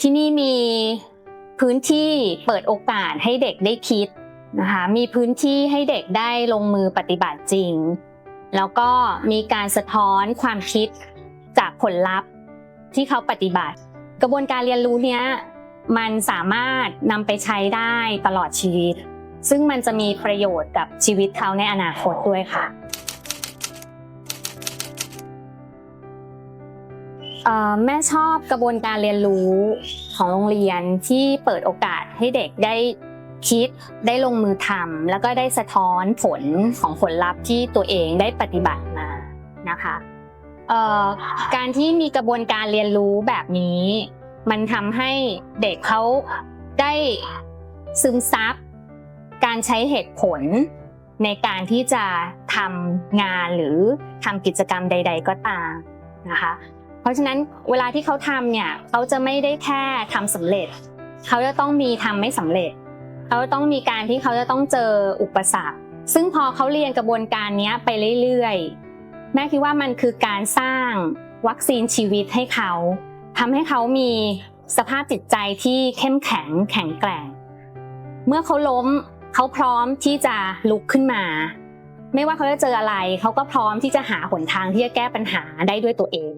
ที่นี่มีพื้นที่เปิดโอกาสให้เด็กได้คิดนะคะมีพื้นที่ให้เด็กได้ลงมือปฏิบัติจริง แล้วก็มีการสะท้อนความคิดจากผลลัพธ์ที่เขาปฏิบัติ กระบวนการเรียนรู้เนี้ยมันสามารถนำไปใช้ได้ตลอดชีวิต ซึ่งมันจะมีประโยชน์กับชีวิตเขาในอนาคตด้วยค่ะ แม่ชอบกระบวนการเรียนรู้ของโรงเรียนที่เปิดโอกาสให้เด็กได้คิดได้ลงมือทำแล้วก็ได้สะท้อนผลของผลลัพธ์ที่ตัวเองได้ปฏิบัติมานะคะการที่มีกระบวนการเรียนรู้แบบนี้ มันทำให้เด็กเขาได้ซึมซับการใช้เหตุผลในการที่จะทำงานหรือทำกิจกรรมใด ๆ ก็ตามนะคะ ราะฉะนั้นเวลาที่เขาทำเนี่ยเขาจะไม่ได้แค่ทำสำเร็จ เขาจะต้องมีทำไม่สำเร็จ เขาต้องมีการที่เขาจะต้องเจออุปสรรค ซึ่งพอเขาเรียนกระบวนการนี้ไปเรื่อยๆ แม่คิดว่ามันคือการสร้างวัคซีนชีวิตให้เขาทำให้เขามีสภาพจิตใจที่เข้มแข็งแข็งแกร่ง เมื่อเขาล้มเขาพร้อมที่จะลุกขึ้นมา ไม่ว่าเขาจะเจออะไร เขาก็พร้อมที่จะหาหนทางที่จะแก้ปัญหาได้ด้วยตัวเอง